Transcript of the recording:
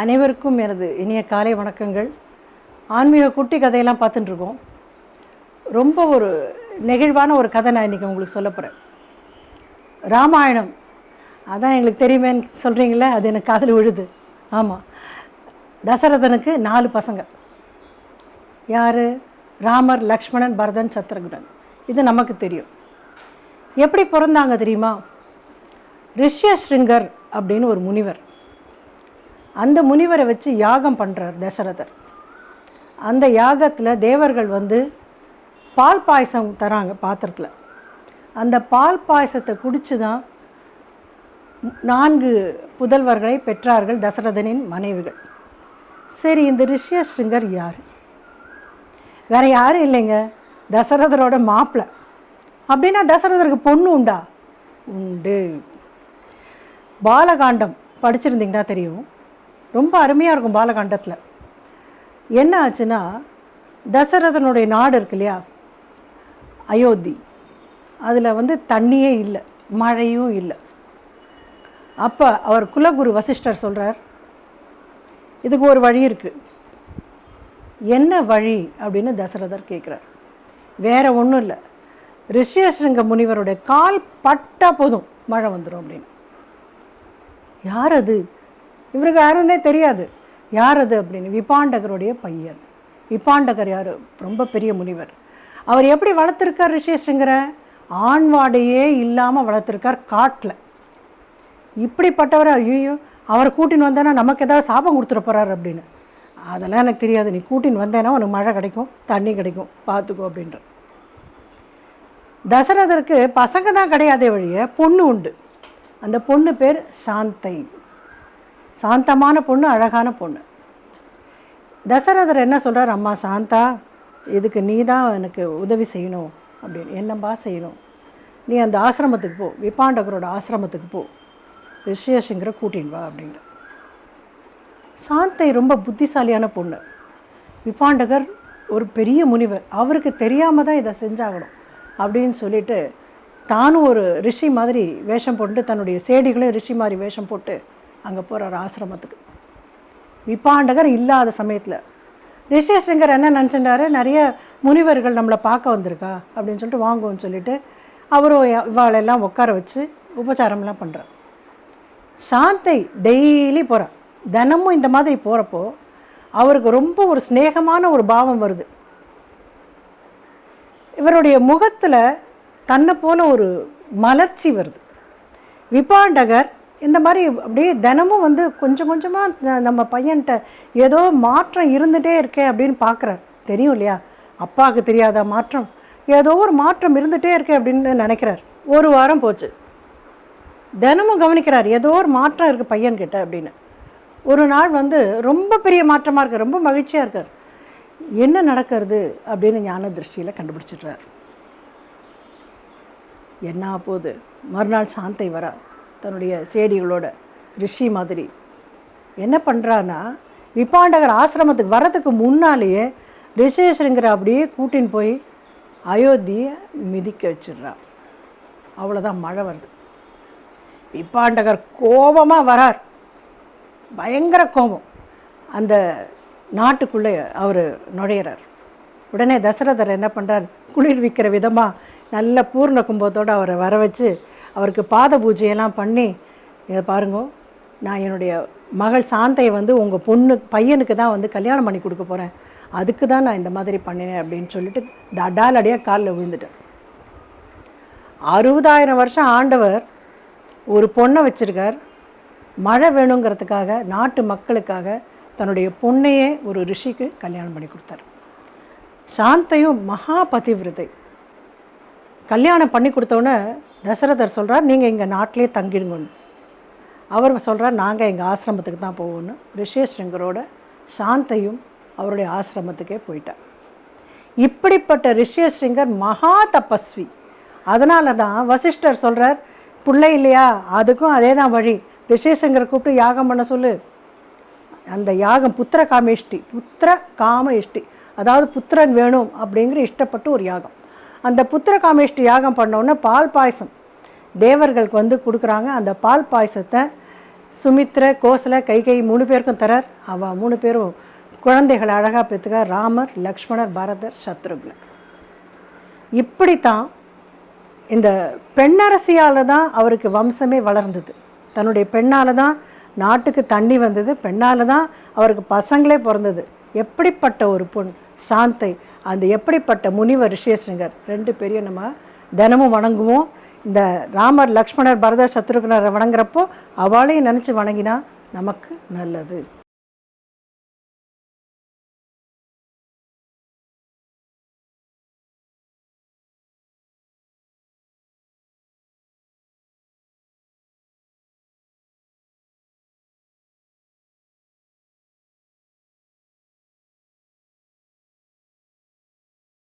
அனைவருக்கும் எனது இனிய காலை வணக்கங்கள். ஆன்மீக குட்டி கதையெல்லாம் பார்த்துட்டுருக்கோம். ரொம்ப ஒரு நெகிழ்வான ஒரு கதை நான் இன்றைக்கி உங்களுக்கு சொல்ல போகிறேன் ராமாயணம். அதான் எங்களுக்கு தெரியுமேன்னு சொல்கிறீங்களே அது எனக்கு காதில் விழுது. ஆமாம் தசரதனுக்கு நாலு பசங்க. யார்? ராமர் லக்ஷ்மணன் பரதன் சத்ரகுடன் இது நமக்கு தெரியும். எப்படி பிறந்தாங்க தெரியுமா? ரிஷ்யஸ்ருங்கர் அப்படின்னு ஒரு முனிவர். அந்த முனிவரை வச்சு யாகம் பண்ணுறார் தசரதர். அந்த யாகத்தில் தேவர்கள் வந்து பால் பாயசம் தராங்க பாத்திரத்தில். அந்த பால் பாயசத்தை குடித்து தான் நான்கு புதல்வர்களை பெற்றார்கள் தசரதனின் மனைவிகள். சரி இந்த ரிஷ்யஸ்ருங்கர் யார்? வேற யாரும் இல்லைங்க? தசரதரோட மாப்பிள்ளை அப்படின்னா தசரதருக்கு பொண்ணு உண்டா? உண்டு. பாலகாண்டம் படிச்சிருந்தீங்கன்னா தெரியும்? ரொம்ப அருமையாக இருக்கும் பாலகாண்டத்தில். என்ன ஆச்சுன்னா தசரதனுடைய நாடு இருக்கு இல்லையா? அயோத்தி. அதில் வந்து தண்ணியே இல்லை மழையும் இல்லை. அப்போ அவர் குலகுரு வசிஷ்டர் சொல்கிறார் இதுக்கு ஒரு வழி இருக்குது என்ன வழி? அப்படின்னு தசரதர் கேட்குறார் வேறு ஒன்றும் இல்லை. ரிஷியஸ்ருங்க முனிவருடைய கால் பட்டா போதும் மழை வந்துடும் அப்படின்னு. யார் அது? இவருக்கு யாருன்னே தெரியாது. யார் அது அப்படின்னு? விபாண்டகருடைய பையன். விபாண்டகர் யார்? ரொம்ப பெரிய முனிவர். அவர் எப்படி வளர்த்துருக்கார் ரிஷியஸ்ருங்கரை ஆண்வாடையே இல்லாமல் வளர்த்துருக்கார் காட்டில். இப்படிப்பட்டவர்? ஐயோ அவரை கூட்டின்னு வந்தேன்னா நமக்கு ஏதாவது சாபம் கொடுத்துட போகிறார் அப்படின்னு. அதெல்லாம் எனக்கு தெரியாது. நீ கூட்டின்னு வந்தேன்னா உனக்கு மழை கிடைக்கும் தண்ணி கிடைக்கும் பார்த்துக்கோ அப்படின்ற. தசரதருக்கு பசங்க தான் கிடையாதே வழிய பொண்ணு உண்டு. அந்த பொண்ணு பேர் சாந்தை. சாந்தமான பொண்ணு அழகான பொண்ணு. தசரதர் என்ன சொல்கிறார் அம்மா சாந்தா இதுக்கு நீ தான் எனக்கு உதவி செய்யணும் அப்படின்னு. என்னம்பா செய்யணும்? நீ அந்த ஆசிரமத்துக்கு போ. விபாண்டகரோட ஆசிரமத்துக்கு போ. ரிஷியசிங்கரை கூட்டின்னு வா அப்படின்னு சாந்தை ரொம்ப புத்திசாலியான பொண்ணு. விபாண்டகர் ஒரு பெரிய முனிவர். அவருக்கு தெரியாமல் தான் இதை செஞ்சாகணும் அப்படின்னு சொல்லிட்டு தானும் ஒரு ரிஷி மாதிரி வேஷம் போட்டு தன்னுடைய சேடிகளையும் ரிஷி மாதிரி வேஷம் போட்டு அங்கே போகிறார் ஆசிரமத்துக்கு. விபாண்டகர் இல்லாத சமயத்தில். ரிஷியசிங்கர் என்ன நினச்சிட்டாரு நிறைய முனிவர்கள் நம்மளை பார்க்க வந்திருக்கா? அப்படின்னு சொல்லிட்டு வாங்குவோம்னு சொல்லிட்டு அவரும் இவாளெல்லாம் உட்கார வச்சு உபச்சாரம்லாம் பண்ணுறார் சாந்தை டெய்லி போகிறார் தினமும் இந்த மாதிரி போகிறப்போ அவருக்கு ரொம்ப ஒரு ஸ்நேகமான ஒரு பாவம் வருது. இவருடைய முகத்தில் தன்னை போல ஒரு மலர்ச்சி வருது. விபாண்டகர் இந்த மாதிரி அப்படியே தினமும் வந்து கொஞ்சம் கொஞ்சமாக நம்ம பையன்கிட்ட ஏதோ மாற்றம் இருந்துகிட்டே இருக்கே அப்படின்னு பார்க்குறார் தெரியும் இல்லையா? அப்பாவுக்கு தெரியாத மாற்றம். ஏதோ ஒரு மாற்றம் இருந்துகிட்டே இருக்கே அப்படின்னு நினைக்கிறார். ஒரு வாரம் போச்சு. தினமும் கவனிக்கிறார். ஏதோ ஒரு மாற்றம் இருக்குது பையன்கிட்ட அப்படின்னு. ஒரு நாள் வந்து ரொம்ப பெரிய மாற்றமாக இருக்குது ரொம்ப மகிழ்ச்சியாக இருக்கார். என்ன நடக்கிறது அப்படின்னு ஞான திருஷ்டியில் கண்டுபிடிச்சிடுறார். என்ன போகுது? மறுநாள் சாந்தை வரா. தன்னுடைய சேடிகளோட ரிஷி மாதிரி. என்ன பண்ணுறான்னா விப்பாண்டகர் ஆசிரமத்துக்கு வர்றதுக்கு முன்னாலேயே ரிஷேஷருங்கிற அப்படியே கூட்டின்னு போய் அயோத்தியை மிதிக்க வச்சிடுறா அவ்வளோதான் மழை வருது. விபாண்டகர் கோபமாக வரார். பயங்கர கோபம். அந்த நாட்டுக்குள்ளே அவர் நுழையிறார். உடனே தசரதர் என்ன பண்ணுறார் குளிர்விக்கிற விதமாக நல்ல பூர்ண கும்பத்தோடு அவரை வர வச்சு அவருக்கு பாத பூஜையெல்லாம் பண்ணி இதை பாருங்க நான் என்னுடைய மகள் சாந்தையை வந்து உங்கள் பொண்ணு பையனுக்கு தான் வந்து கல்யாணம் பண்ணி கொடுக்க போகிறேன் அதுக்கு தான் நான் இந்த மாதிரி பண்ணினேன் அப்படின்னு சொல்லிட்டு தடாலடியாக காலில் விழுந்துட்டேன். அறுபதாயிரம் வருஷம் ஆண்டவர் ஒரு பொண்ணை வச்சுருக்கார். மழை வேணுங்கிறதுக்காக நாட்டு மக்களுக்காக தன்னுடைய பொண்ணையே ஒரு ரிஷிக்கு கல்யாணம் பண்ணி கொடுத்தார். சாந்தையும் மகா பதிவிரதை கல்யாணம் பண்ணி கொடுத்தோன்னே தசரதர் சொல்கிறார் நீங்கள் எங்கள் நாட்டிலே தங்கிடுங்கன்னு அவர் சொல்கிறார் நாங்கள் எங்கள் ஆசிரமத்துக்கு தான் போவோன்னு ரிஷேஸ்ருங்கரோட சாந்தையும் அவருடைய ஆசிரமத்துக்கே போயிட்டார். இப்படிப்பட்ட ரிஷேஸ்ருங்கர் மகா தபஸ்வி. அதனால தான் வசிஷ்டர் சொல்கிறார் பிள்ளை இல்லையா? அதுக்கும் அதே தான் வழி. ரிஷேஷங்கரை கூப்பிட்டு யாகம் பண்ண சொல்லு. அந்த யாகம் புத்திர காமேஷ்டி புத்திர காம இஷ்டி அதாவது புத்திரன் வேணும் அப்படிங்கிற இஷ்டப்பட்டு ஒரு யாகம். அந்த புத்திர காமேஷ்டி யாகம் பண்ண உடனே பால் பாயசம். தேவர்களுக்கு வந்து கொடுக்குறாங்க. அந்த பால் பாயசத்தை சுமித்ர கோசல கைகை மூணு பேருக்கும் தரார். அவள் மூணு பேரும் குழந்தைகளை அழகாக பெற்றுக்க ராமர் லக்ஷ்மணர் பரதர் சத்ருக்னர். இப்படித்தான் இந்த பெண்ணரசியால் தான் அவருக்கு வம்சமே வளர்ந்தது. தன்னுடைய பெண்ணால் தான் நாட்டுக்கு தண்ணி வந்தது. பெண்ணால் தான் அவருக்கு பசங்களே பிறந்தது. எப்படிப்பட்ட ஒரு பொண் சாந்தை. அந்த எப்படிப்பட்ட முனிவர் ரிஷேஷங்கர் ரெண்டு பேரையும் நம்ம தினமும் வணங்குவோம். இந்த ராமர் லக்ஷ்மணர் பரத சத்ருகுணரை வணங்குறப்போ அவளையும் நினச்சி வணங்கினா நமக்கு நல்லது.